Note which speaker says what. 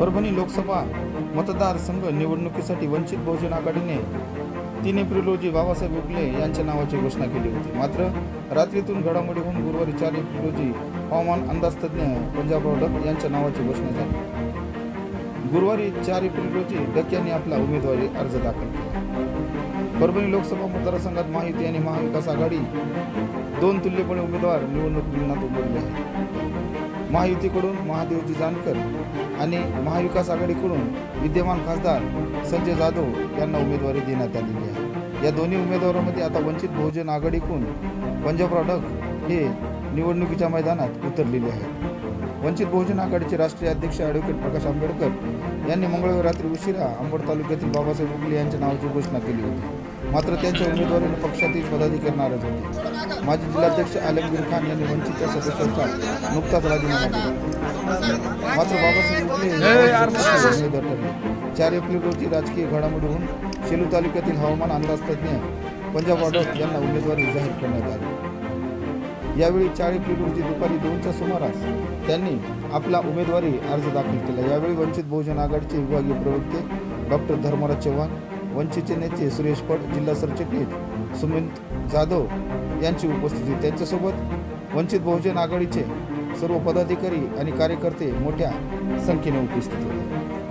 Speaker 1: परभणी लोकसभा मतदारसंघ निवडणुकीसाठी वंचित बहुजन आघाडीने तीन एप्रिल रोजी बाबासाहेब उगले यांच्या नावाची घोषणा केली होती. मात्र रात्रीतून घडामोडी होऊन गुरुवारी चार एप्रिल रोजी हवामान अंदाजतज्ञ पंजाब पंजाबराव डक यांच्या नावाची घोषणा झाली. गुरुवारी चार एप्रिल रोजी डक यांनी आपला उमेदवारी अर्ज दाखल केला. परभणी लोकसभा मतदारसंघात महायुती आणि महाविकास आघाडी दोन तुल्यपणे उमेदवार निवडणूक रिंगणात उभारले आहेत. महायुतीकडून महादेवजी जानकर आणि महाविकास आघाडीकडून विद्यमान खासदार संजय जाधव यांना उमेदवारी देण्यात आलेली आहे. या दोन्ही उमेदवारांमध्ये आता वंचित बहुजन आघाडीकडून पंजाबराव डक हे निवडणुकीच्या मैदानात उतरलेले आहेत. वंचित बहुजन आघाडीचे राष्ट्रीय अध्यक्ष ॲडव्होकेट प्रकाश आंबेडकर यांनी मंगळवारी रात्री उशिरा अंबड तालुक्यातील बाबासाहेब उगले यांच्या नावाची घोषणा केली होती. मात्र त्यांच्या उमेदवारीने पक्षातील पदाधिकारी नाराज होते. माजी जिल्हाध्यक्ष आलमगीर खान यांनी वंचितच्या सदस्यांचा नुकताच राजीनामा दिला. मात्र बाबासाहेब उमेदवार ठरले. चार एप्रिल रोजी राजकीय घडामोडीहून शेलू तालुक्यातील हवामान अंदाज तज्ज्ञ पंजाब ऑर्डर यांना उमेदवारी जाहीर करण्यात आली. यावेळी चार एप्रिल रोजी दुपारी दोनच्या सुमारास त्यांनी आपला उमेदवारी अर्ज दाखल केला. यावेळी वंचित बहुजन आघाडीचे विभागीय प्रवक्ते डॉक्टर धर्मराज चव्हाण वंचितचे नेते सुरेश पट जिल्हा सरचिटणीस सुमित जाधव यांची उपस्थिती. त्यांच्यासोबत वंचित बहुजन आघाडीचे सर्व पदाधिकारी आणि कार्यकर्ते मोठ्या संख्येने उपस्थित होते.